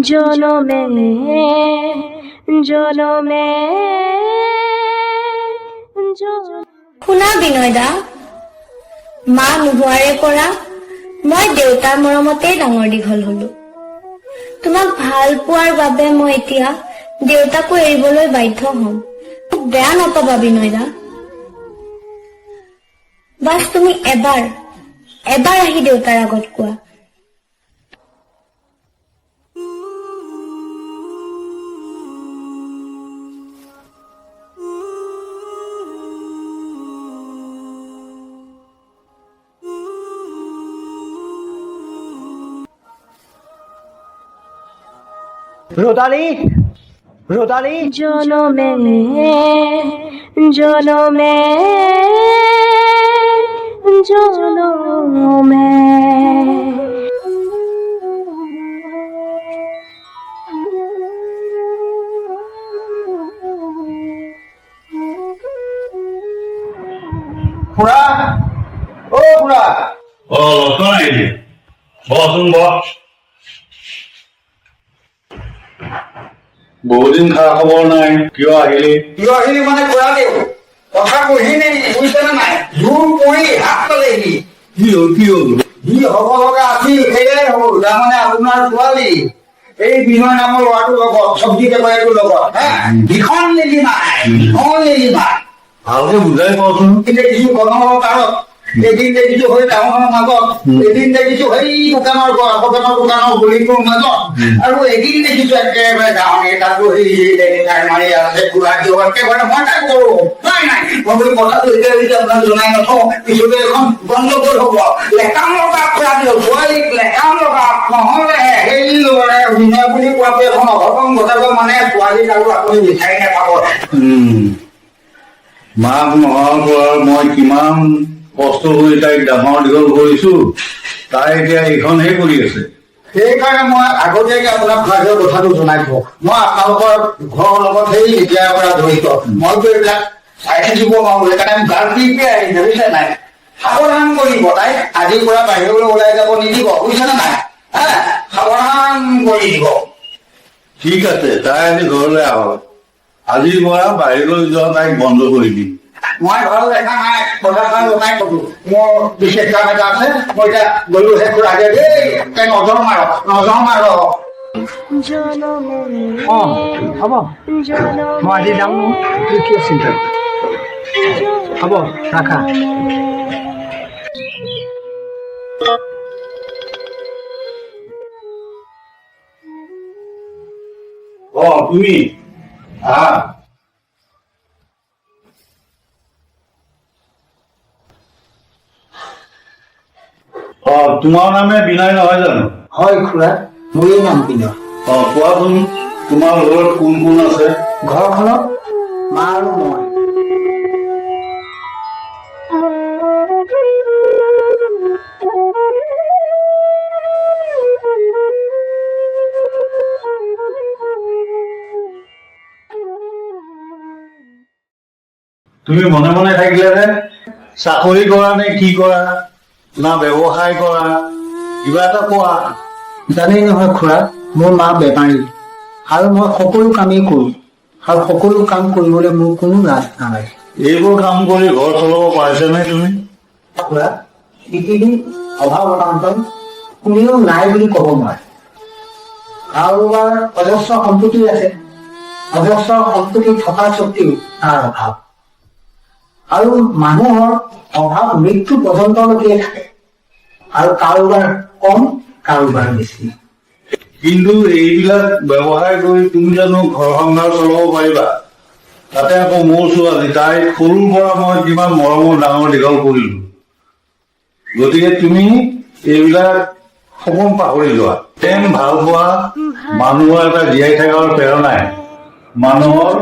জনমে জনমে জন- শুনা বিনয়দা, মা নোহোৱাৰে পৰা মই দেউতাৰ মৰমতেই ডাঙৰ দীঘল হলো। তোমাক ভালো পোৱাৰ বাবে মই এতিয়া দেউতাকো এৰিবলৈ বাধ্য হম। মোক বেয়া নাপাবা বিনয়দা। বাছ তুমি এবাৰ এবাৰ আহি দেউতাৰ আগত কোৱা। রোদালি রোদালি। জনমে জনমে জনমে। খুড়া ও খুড়া। ও লক্ষণ আহিলি বচোন বস। বহুদিন খা খবৰ নাই কিয় আহিলি? কিয় আহিলি মানে খুৰা দেউ কথা কহি নেকি? বুজিছেনে নাই? জোৰ পৰি হাত পালেহি। কি হ'ল কি হ'ল যি হ'ব লগা আছিল সেয়াই হ'ল। তাৰমানে আপোনাৰ ছোৱালী। এই বিনয় নামৰ ল'ৰাটোৰ লগত চব্জি বেপাৰীটোৰ লগত হা? ভীষণ নেলি নাই ভীষণ নেলি নাই ভালকে বুজাই কচোন এদিন দেখিছো কদমৰ পাৰত এদিন দেখিছো সেই টাউনৰ মাজত। এদিন দেখিছো সেই দোকানৰ গ- দোকানৰ গলিটোৰ মাজত। আৰু এদিন দেখিছো একেবাৰে গাঁৱৰ সেই মাৰি আছে দিয়ক একেবাৰে মই তাক কৰো। নাই নাই মই বোলো কথাটো এতিয়া যদি আপোনাক জনাই নথওঁ পিছতে এখন গণ্ডগোল হ'ব। লেকাম লগা খুৰা দিয়ক ছোৱালীক লেকাম লগা নহ'লে সেই ল'ৰা বিনয় বুলি কোৱাটো এখন অঘটন ঘটাব মানে ছোৱালীক আৰু আপুনি বিচাৰি নাপাব। মাক নোহোৱাৰ মই কিমান কষ্ট কৰি তাইক ডাঙৰ দীঘল কৰিছো তাই এতিয়া এইখনহে কৰি আছে। সেইকাৰণে মই আগতীয়াকে আপোনাক খুৱাইৰ কথাটো জনাই থওঁ মই আপোনালোকৰ ঘৰৰ লগত সেই এতিয়াৰ পৰা জড়িত। মইতো এইবিলাক চাই থাকিব নোৱাৰো সেইকাৰণে গাৰ্ডিকে আহিছে বুজিছে নাই? সাৱধান কৰিব তাইক আজিৰ পৰা বাহিৰলৈ ওলাই যাব নিদিব বুজিছেনে নাই? সাৱধান কৰি দিব। ঠিক আছে তাই আজি ঘৰলৈ আহক। আজিৰ পৰা বাহিৰলৈ যোৱা তাইক বন্ধ কৰি দিম। মই ঘৰত দেখা নাই কথাষাৰ জনাই থলো মোৰ বিশেষ কাম এটা আছে মই এতিয়া গলো খুৰাকে দেই তাই নজৰ মাৰক নজৰ জনমে অ হ'ব। মই আজি যাম নহয় তুমি কিয় চিন্তা হ'ব ৰাখা। অ তুমি আহা। তোমাৰ নামে বিনয় নহয় জানো? হয় খুৰা মোৰেই নাম বিনয়। অ কোৱাচোন তোমাৰ ঘৰত কোন কোন আছে? ঘৰখনত মা আৰু মই। তুমি মনে মনে থাকিলে যে চাকৰি কৰা নে কি কৰা? না ব্যৱসায় কৰা কিবা এটা কোৱা। জানেই নহয় খুৰা মোৰ মা বেমাৰী আৰু মই সকলো কামেই কৰোঁ। আৰু সকলো কাম কৰিবলৈ মোৰ কোনো লাজ নালাগে। এইবোৰ কাম কৰি ঘৰ চলাব পাৰিছানে তুমি? খুৰা পৃথিৱীৰ অভাৱ অনান্তন কোনেও নাই বুলি ক'ব নোৱাৰে। কাৰোবাৰ অজস্ৰ সম্পত্তি আছে। অজস্ৰ সম্পত্তি থকা স্বত্তেও তাৰ অভাৱ। আৰু মানুহৰ অভাৱ মৃত্যু পৰ্যন্তলৈকে থাকে। আৰু কাৰোবাৰ কম, কাৰোবাৰ বেছি। কিন্তু এইবিলাক ব্যৱসায় কৰি তুমি জানো ঘৰ সংসাৰ চলাব পাৰিবা। তাতে আকৌ মোৰ ছোৱালী তাই সৰুৰ পৰা মই কিমান মৰমৰ ডাঙৰ দীঘল কৰিলো। গতিকে তুমি এইবিলাক সপোন পাহৰি যোৱা। প্ৰেম ভালো পোৱা, মানুহৰ এটা জীয়াই থকাৰ প্ৰেৰণাই। মানুহৰ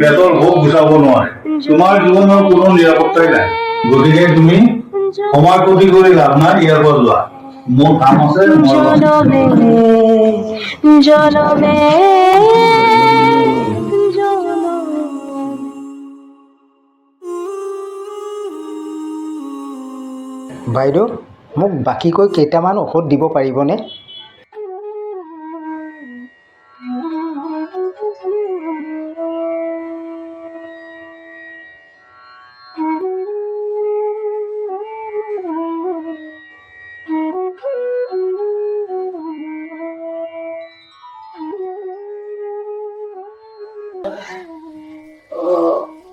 পেটৰ ভোক গুচাব নোৱাৰে। তোমাৰ জীৱনৰ কোনো নিৰাপত্তাই নাই। গতিকে তুমি সময় ক্ষতি কৰি লাভ নাই ইয়াৰ পৰা যোৱা। মোৰ কাম আছে বাইদেউ মোক বাকীকৈ কেইটামান ঔষধ দিব পাৰিবনে?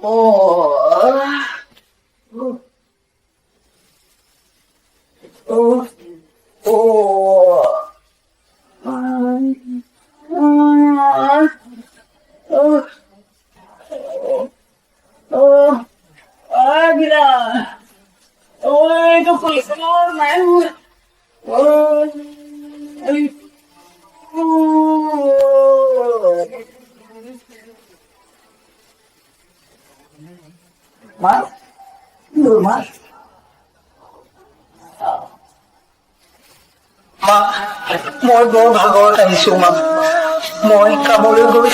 Oh. মা তোৰ মা? মা, মই বৰ ভাগৰত আহিছো মা। মই কামলৈ গৈ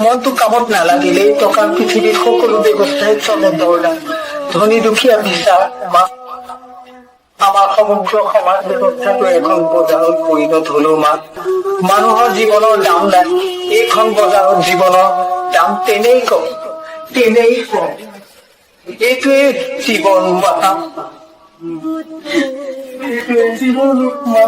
মনটো কামত নালাগিলেই টকাৰ পৃথিৱীৰ সকলো ব্যৱস্থাই চলে দৰকাৰ ধনী দুখীয়া বিচাৰ মা। আমাৰ সমগ্ৰ সমাজ ব্যৱস্থাটো এখন বজাৰত পৰিণত হলো, মা। মানুহৰ জীৱনৰ দাম নাই। এইখন বজাৰত জীৱনৰ দাম তেনেই কম। টেনেই পড়ে। একে জীবন মাতা জীবন মা